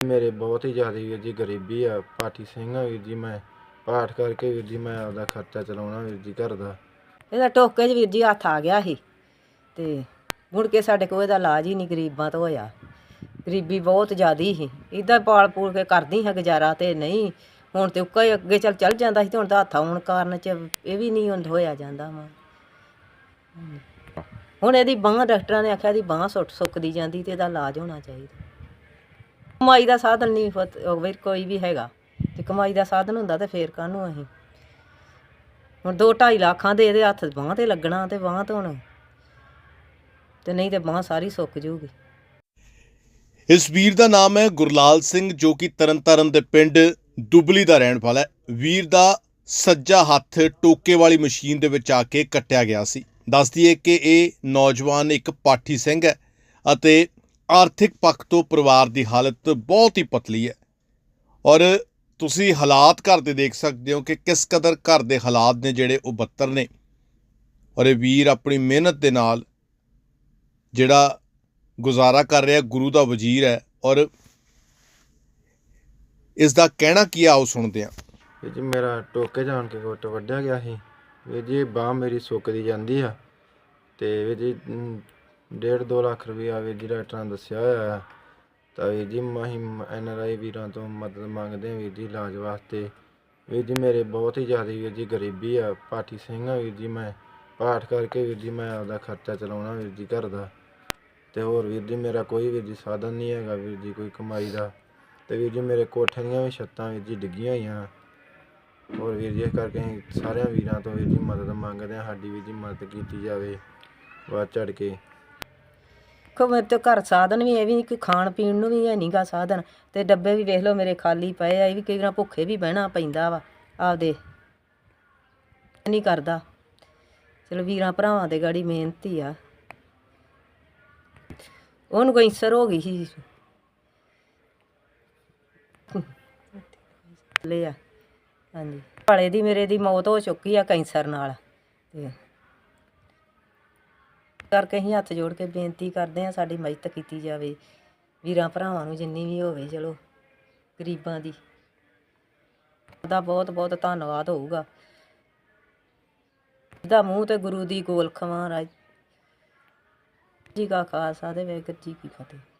ਮੇਰੇ ਬਹੁਤ ਹੀ ਜ਼ਿਆਦਾ ਵੀਰ ਜੀ ਗਰੀਬੀ ਆ, ਪਾਠੀ ਸਿੰਘ ਆ ਵੀਰ ਜੀ ਮੈਂ, ਪਾਠ ਕਰਕੇ ਵੀਰ ਜੀ ਮੈਂ ਆਪਦਾ ਖਰਚਾ ਚਲਾਉਣਾ ਵੀਰ ਜੀ ਘਰ ਦਾ। ਇਹਦਾ ਟੋਕੇ 'ਚ ਵੀਰ ਜੀ ਹੱਥ ਆ ਗਿਆ ਸੀ ਤੇ ਮੁੜ ਕੇ ਸਾਡੇ ਕੋਲ ਇਹਦਾ ਇਲਾਜ ਹੀ ਨਹੀਂ ਗਰੀਬਾਂ ਤੋਂ ਹੋਇਆ। ਗਰੀਬੀ ਬਹੁਤ ਜ਼ਿਆਦੀ ਸੀ। ਇਦਾਂ ਪਾਲ ਪੂਲ ਕੇ ਕਰਦੀ ਹਾਂ ਗੁਜ਼ਾਰਾ ਤੇ ਨਹੀਂ, ਹੁਣ ਤੇ ਉੱਕਾ ਹੀ ਅੱਗੇ ਚੱਲ ਚੱਲ ਜਾਂਦਾ ਸੀ ਤੇ ਹੁਣ ਤਾਂ ਹੱਥ ਆਉਣ ਕਾਰਨ ਚ ਇਹ ਵੀ ਨਹੀਂ ਹੁਣ ਹੋਇਆ ਜਾਂਦਾ ਵਾ। ਹੁਣ ਇਹਦੀ ਬਾਂਹ ਡਾਕਟਰਾਂ ਨੇ ਆਖਿਆ ਇਹਦੀ ਬਾਂਹ ਸੁੱਟ ਸੁੱਕਦੀ ਜਾਂਦੀ ਤੇ ਇਹਦਾ ਇਲਾਜ ਹੋਣਾ ਚਾਹੀਦਾ। ਕਮਾਈ ਦਾ ਸਾਧਨ ਨਹੀਂ ਫਤ- ਉਹ ਵੀ ਕੋਈ ਵੀ ਹੈਗਾ। ਤੇ ਕਮਾਈ ਦਾ ਸਾਧਨ ਹੁੰਦਾ ਤੇ ਫੇਰ ਕਾਹਨੂੰ ਅਸੀਂ? ਹੁਣ 2.5 ਲੱਖਾਂ ਦੇ ਇਹਦੇ ਹੱਥ ਬਾਂਹ ਤੇ ਲੱਗਣਾ ਤੇ ਬਾਂਹ ਤੋਂ ਹੁਣ ਤੇ ਨਹੀਂ ਤੇ ਬਾਂਹ ਸਾਰੀ ਸੁੱਕ ਜਾਊਗੀ। ਇਸ ਵੀਰ ਦਾ ਨਾਮ ਹੈ ਗੁਰਲਾਲ ਸਿੰਘ, ਜੋ ਕਿ ਤਰਨਤਾਰਨ ਦੇ ਪਿੰਡ ਦੁਬਲੀ ਦਾ ਰਹਿਣ ਵਾਲਾ ਹੈ। ਵੀਰ ਦਾ ਸੱਜਾ ਹੱਥ ਟੋਕੇ ਵਾਲੀ ਮਸ਼ੀਨ ਦੇ ਵਿੱਚ ਆ ਕੇ ਕੱਟਿਆ ਗਿਆ ਸੀ। ਦੱਸ ਦਈਏ ਕਿ ਇਹ ਨੌਜਵਾਨ ਇੱਕ ਪਾਠੀ ਸਿੰਘ ਹੈ ਅਤੇ ਆਰਥਿਕ ਪੱਖ ਤੋਂ ਪਰਿਵਾਰ ਦੀ ਹਾਲਤ ਬਹੁਤ ਹੀ ਪਤਲੀ ਹੈ। ਔਰ ਤੁਸੀਂ ਹਾਲਾਤ ਘਰ ਦੇ ਦੇਖ ਸਕਦੇ ਹੋ ਕਿ ਕਿਸ ਕਦਰ ਘਰ ਦੇ ਹਾਲਾਤ ਨੇ ਜਿਹੜੇ ਉਹ ਬੱਤਰ ਨੇ। ਔਰ ਇਹ ਵੀਰ ਆਪਣੀ ਮਿਹਨਤ ਦੇ ਨਾਲ ਜਿਹੜਾ ਗੁਜ਼ਾਰਾ ਕਰ ਰਿਹਾ, ਗੁਰੂ ਦਾ ਵਜ਼ੀਰ ਹੈ। ਔਰ ਇਸ ਦਾ ਕਹਿਣਾ ਕੀ ਆ, ਆਓ ਸੁਣਦੇ ਹਾਂ। ਵੀਰ ਜੀ, ਮੇਰਾ ਟੋਕੇ ਜਾਣ ਕੇ ਗੁੱਟ ਵੱਢਿਆ ਗਿਆ ਸੀ। ਵੀਰ ਜੀ ਬਾਹ ਮੇਰੀ ਸੁੱਕਦੀ ਜਾਂਦੀ ਆ। ਤੇ ਵੀਰ ਜੀ ਡੇਢ ਦੋ ਲੱਖ ਰੁਪਇਆ ਵੀਰ ਜੀ ਡਾਕਟਰਾਂ ਦੱਸਿਆ ਹੋਇਆ ਆ ਤਾਂ ਵੀਰ ਜੀ ਮਾਹੀ ਐਨ ਆਰ ਆਈ ਵੀਰਾਂ ਤੋਂ ਮਦਦ ਮੰਗਦੇ ਹਾਂ ਵੀਰ ਜੀ ਇਲਾਜ ਵਾਸਤੇ। ਵੀਰ ਜੀ, ਮੇਰੇ ਬਹੁਤ ਹੀ ਜ਼ਿਆਦਾ ਵੀਰ ਜੀ ਗਰੀਬੀ ਆ। ਪਾਠੀ ਸਿੰਘ ਆ ਵੀਰ ਜੀ ਮੈਂ। ਪਾਠ ਕਰਕੇ ਵੀਰ ਜੀ ਮੈਂ ਆਪਦਾ ਖਰਚਾ ਚਲਾਉਣਾ ਵੀਰ ਜੀ ਘਰ ਦਾ। ਤੇ ਹੋਰ ਵੀਰ ਜੀ, ਮੇਰਾ ਕੋਈ ਵੀਰ ਜੀ ਸਾਧਨ ਨਹੀਂ ਹੈਗਾ ਵੀਰ ਜੀ, ਕੋਈ ਕਮਾਈ ਦਾ। ਤੇ ਵੀਰ ਜੀ, ਮੇਰੇ ਕੋਠੇ ਦੀਆਂ ਵੀ ਛੱਤਾਂ ਵੀਰ ਜੀ ਡਿੱਗੀਆਂ ਹੋਈਆਂ। ਹੋਰ ਵੀਰ ਜੀ, ਇਸ ਕਰਕੇ ਅਸੀਂ ਸਾਰਿਆਂ ਵੀਰਾਂ ਤੋਂ ਵੀਰ ਜੀ ਮਦਦ ਮੰਗਦੇ ਹਾਂ। ਸਾਡੀ ਵੀਰ ਜੀ ਮਦਦ ਕੀਤੀ ਜਾਵੇ। ਵੱਧ ਚੜ ਕੇ। ਕੋ ਮੇਰੇ ਤੇ ਘਰ ਸਾਧਨ ਵੀ ਇਹ ਵੀ ਕੋਈ ਖਾਣ ਪੀਣ ਨੂੰ ਵੀ ਹੈ ਨਹੀਂਗਾ ਸਾਧਨ। ਤੇ ਡੱਬੇ ਵੀ ਵੇਖ ਲਓ, ਮੇਰੇ ਖਾਲੀ ਪਏ ਆ, ਇਹ ਵੀ ਕਈ ਵਾਰ ਭੁੱਖੇ ਵੀ ਬਹਿਣਾ ਪੈਂਦਾ ਵਾ, ਆਪਦੇ। ਨਹੀਂ ਕਰਦਾ। ਚਲੋ ਵੀਰਾਂ ਭਰਾਵਾਂ ਦੇ ਗਾੜੀ ਮਿਹਨਤੀ ਆ। ਉਹਨੂੰ ਕੈਂਸਰ ਹੋ ਗਈ ਸੀ। ਲੈ ਆ। ਹਾਂਜੀ। ਭਾਲੇ ਦੀ, ਮੇਰੇ ਦੀ ਮੌਤ ਹੋ ਚੁੱਕੀ ਆ ਕੈਂਸਰ ਨਾਲ। ਤੇ ਕਰਕੇ ਅਸੀਂ ਹੱਥ ਜੋੜ ਕੇ ਬੇਨਤੀ ਕਰਦੇ ਹਾਂ ਸਾਡੀ ਮਦਦ ਕੀਤੀ ਜਾਵੇ। ਵੀਰਾਂ ਭਰਾਵਾਂ ਨੂੰ ਜਿੰਨੀ ਵੀ ਹੋਵੇ ਚਲੋ, ਗਰੀਬਾਂ ਦੀ। ਦਾ ਬਹੁਤ ਬਹੁਤ ਧੰਨਵਾਦ ਹੋਊਗਾ। ਦਾ ਮੂੰਹ ਤੇ ਗੁਰੂ ਦੀ ਗੋਲਖਵਾਂ ਰਾਜ ਜੀ ਕਾ ਖਾਲਸਾ ਤੇ ਵਾਹਿਗੁਰੂ ਜੀ ਕੀ ਫਤਿਹ।